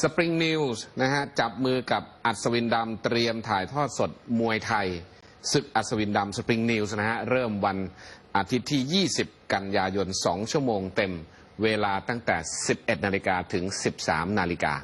สปริงนิวส์นะฮะจับมือกับอัศวินดำเตรียมถ่ายทอดสดมวยไทยศึกอัศวินดำสปริงนิวส์นะฮะเริ่มวันอาทิตย์ที่ 20 กันยายน 2 ชั่วโมงเต็มเวลาตั้งแต่ 11 นาฬิกาถึง 13 นาฬิกา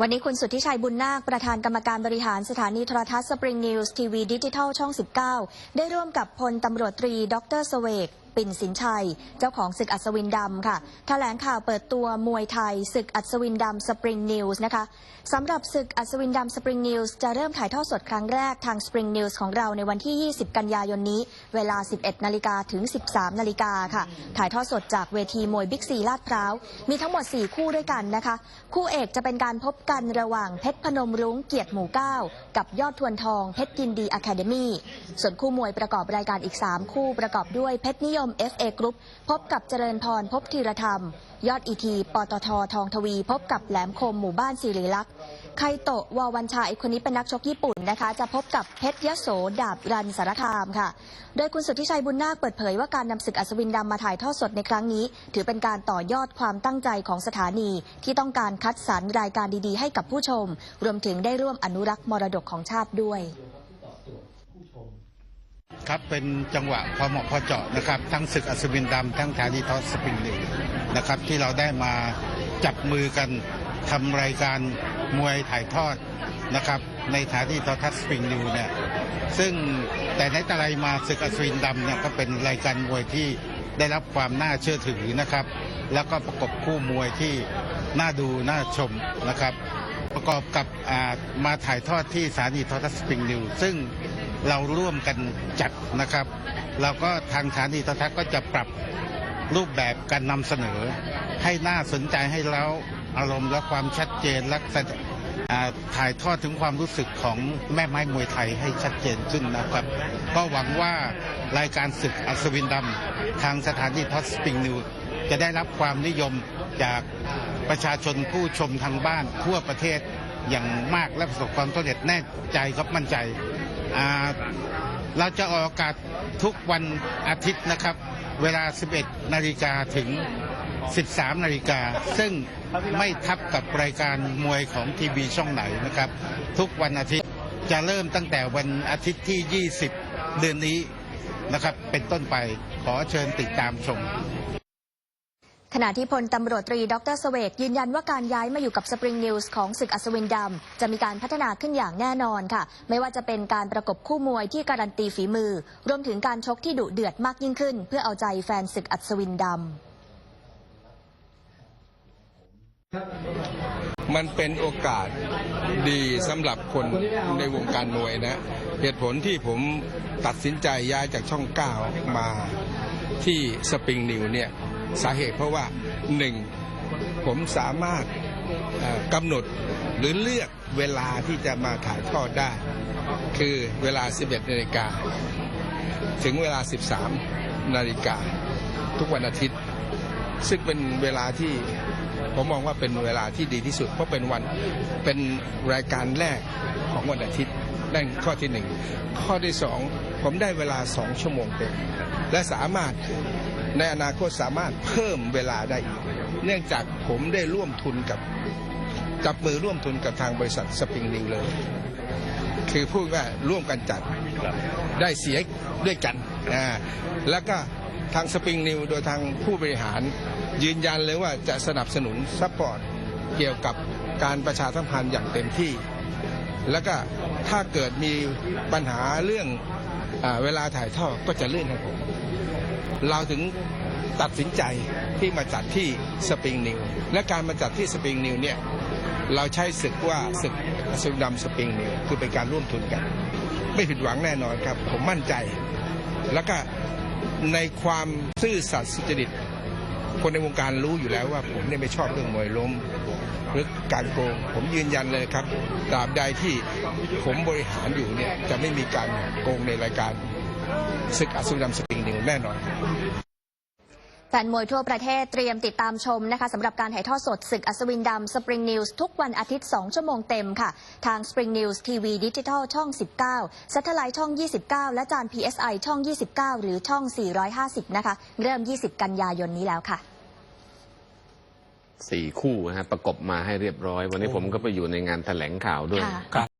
วันนี้คุณสุทธิชัยบุญนาค ประธานกรรมการบริหารสถานีโทรทัศน์สปริงนิวส์ทีวีดิจิทัลช่อง 19 ได้ร่วมกับพลตำรวจตรี ดรสเวก ปิ่นสินชัย เจ้าของศึกอัศวินดำค่ะแถลงข่าวเปิดตัวมวยไทย ศึกอัศวินดำสปริงนิวส์นะคะสำหรับศึกอัศวินดำสปริงนิวส์จะเริ่มถ่ายทอดสดครั้งแรกทางสปริงนิวส์ของเราในวันที่ 20 กันยายนนี้ เวลา 11 นาฬิกาถึง 13 นาฬิกาค่ะ ถ่ายทอดสดจากเวทีมวยบิ๊กซีลาดพร้าว มีทั้งหมด 4 คู่ด้วยกันนะคะ คู่เอกจะเป็นการพบกันระหว่างเพชรพนมรุ้งเกียรติหมู่เก้ากับยอดทวนทองเพชรยินดีอะคาเดมี่ส่วนคู่มวยประกอบรายการอีก 3 คู่ประกอบด้วยเพชรนิยม FA กรุ๊ปพบกับเจริญพรพบธีรธรรม ยอดอีทีปตททองทวี พบกับแหลมคมหมู่บ้านศิริลักษณ์ไคโตะวาวันชัยคนนี้เป็นนักชกญี่ปุ่นนะคะ จะพบกับเพชรยโสดาบรันสารคามค่ะ โดยคุณสุทธิชัยบุญนาคเปิดเผยว่าการนำศึกอัศวินดำมาถ่ายทอดสดในครั้งนี้ ถือเป็นการต่อยอดความตั้งใจของสถานีที่ต้องการคัดสรรรายการดีๆ ให้กับผู้ชม รวมถึงได้ร่วมอนุรักษ์มรดกของชาติด้วย ครับเป็นจังหวะพอเหมาะพอเจาะนะครับทั้งศึกอัศวินดำทั้งฐานีทอสสปริงนิวนะครับที่เราได้มาจับมือกันทำรายการมวยถ่ายทอดนะครับในฐานีทอทัศสปริงนิวเนี่ยซึ่งแต่ในต่ไรมาศึกอัศวินดำเนี่ยก็เป็นรายการมวยที่ได้รับความน่าเชื่อถือนะครับ แล้วก็ประกบคู่มวยที่น่าดูน่าชมนะครับ ประกอบกับมาถ่ายทอดที่สถานีทรทัศสปริงนิวซึ่ง เราร่วมกันจัดนะครับ เราก็ทางสถานีโทรทัศน์ก็จะปรับรูปแบบการนำเสนอ ให้น่าสนใจให้แล้วอารมณ์และความชัดเจนและแสดอ่าถ่ายทอดถึงความรู้สึกของแม่ไม้มวยไทยให้ชัดเจนขึ้นนะครับ ก็หวังว่ารายการศึกอัศวินดำทางสถานีทัศสปริงนิวจะได้รับความนิยมจากประชาชนผู้ชมทางบ้านทั่วประเทศอย่างมากและประสบความสำเร็จแน่ใจครับมั่นใจ เราจะออกอากาศทุกวันอาทิตย์นะครับ เวลา 11 นาฬิกาถึง 13 นาฬิกา ซึ่งไม่ทับกับรายการมวยของทีวีช่องไหนนะครับ ทุกวันอาทิตย์จะเริ่มตั้งแต่วันอาทิตย์ที่ 20 เดือนนี้นะครับ เป็นต้นไปขอเชิญติดตามชม ขณะที่พลตำรวจตรีดรสเวกยืนยันว่าการย้ายมาอยู่กับสปริงนิวส์ของศึกอัศวินดำ จะมีการพัฒนาขึ้นอย่างแน่นอนค่ะ ไม่ว่าจะเป็นการประกบคู่มวยที่การันตีฝีมือ รวมถึงการชกที่ดุเดือดมากยิ่งขึ้น เพื่อเอาใจแฟนศึกอัศวินดำ มันเป็นโอกาสดีสำหรับคนในวงการมวยนะ เหตุผลที่ผมตัดสินใจย้ายจากช่อง 9 มาที่สปริงนิวเนี่ย สาเหตุเพราะว่าหนึ่งผมสามารถกำหนดหรือเลือกเวลาที่จะมาถ่ายทอดได้ คือเวลา 11 นาฬิกา ถึงเวลา 13 นาฬิกา ทุกวันอาทิตย์ ซึ่งเป็นเวลาที่ผมมองว่าเป็นเวลาที่ดีที่สุด เพราะเป็นวันเป็นรายการแรกของวันอาทิตย์นั่นข้อที่หนึ่งข้อที่สองผมได้เวลาสองชั่วโมงเต็มและสามารถ ในอนาคตสามารถเพิ่มเวลาได้อีก เนื่องจากผมได้ร่วมทุนกับจับมือร่วมทุนกับทางบริษัทสปริงนิวเลยคือพูดว่าร่วมกันจัดได้เสียด้วยกันอ่าแล้วก็ทางสปริงนิวโดยทางผู้บริหารยืนยันเลยว่าจะสนับสนุนซัพพอร์ตเกี่ยวกับการประชาสัมพันธ์อย่างเต็มที่ แล้วก็ถ้าเกิดมีปัญหาเรื่องอเวลาถ่ายทอดก็จะเลื่อนให้ผมเราถึงตัดสินใจที่มาจัดที่สปริงนิวและการมาจัดที่สปริงนิวเนี่ยเราใช้ศึกว่าศึกสุดำสปริงนิวคือเป็นการร่วมทุนกัน ไม่ผิดหวังแน่นอนครับ ผมมั่นใจ แล้วก็ในความซื่อสัตย์สุจริต คนในวงการรู้อยู่แล้วว่าผมเนี่ยไม่ชอบเรื่องมวยล้มหรือการโกง ผมยืนยันเลยครับตราบใดที่ผมบริหารอยู่เนี่ยจะไม่มีการโกงในรายการศึกอัศวินดำสปริงนิวแน่นอน แฟนมวยทั่วประเทศเตรียมติดตามชมนะคะสำหรับการถ่ายทอดสดศึกอัศวินดำ Spring News ทุกวันอาทิตย์ 2 ชั่วโมงเต็มค่ะ ทาง Spring News TV Digital ช่อง 19 Satellite ช่อง 29 และจาน PSI ช่อง 29 หรือช่อง 450 นะคะ เริ่ม 20 กันยายนนี้แล้วค่ะสี่คู่นะฮะประกบมาให้เรียบร้อย วันนี้ผมก็ไปอยู่ในงานแถลงข่าวด้วยค่ะครับ